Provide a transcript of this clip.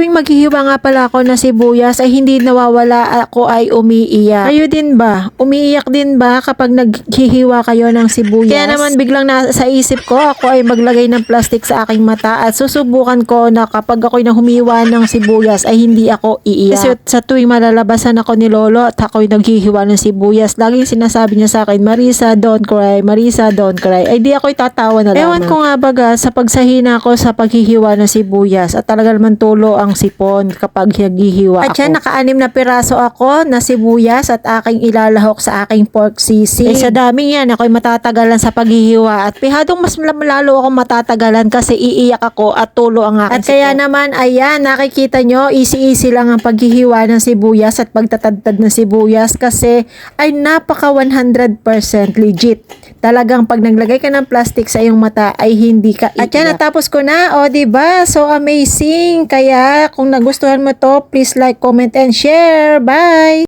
tuwing maghihiwa nga pala ako na sibuyas ay hindi nawawala ako ay umiiyak. Kayo din ba? Umiiyak din ba kapag naghihiwa kayo ng sibuyas? Kaya naman biglang nasa isip ko ako ay maglagay ng plastic sa aking mata at susubukan ko na kapag ako'y nahumiwa ng sibuyas ay hindi ako iiyak. Kasi sa tuwing malalabasan ako ni Lolo at ako'y naghihiwa ng sibuyas, laging sinasabi niya sa akin, Marisa, don't cry. Marisa, don't cry. Ay di ako'y tatawa na lamang. Ewan ko nga baga sa pagsahina ko sa paghihiwa ng sibuyas at talaga naman tulo ang sipon kapag naghihiwa At ako. At yan, naka-anim na piraso ako na sibuyas at aking ilalahok sa aking pork sisig. Eh, sa daming yan, ako'y matatagalan sa paghihiwa at pihadong mas lalo ako matatagalan kasi iiyak ako at tulo ang aking At kaya naman, ayan, nakikita nyo, easy-easy lang ang paghihiwa ng sibuyas at pagtatadtad ng sibuyas kasi ay napaka 100% legit. Talagang pag naglagay ka ng plastic sa iyong mata ay hindi ka At yan, natapos ko na. O, di ba So amazing. Kaya kung nagustuhan mo to, please like, comment, and share. Bye!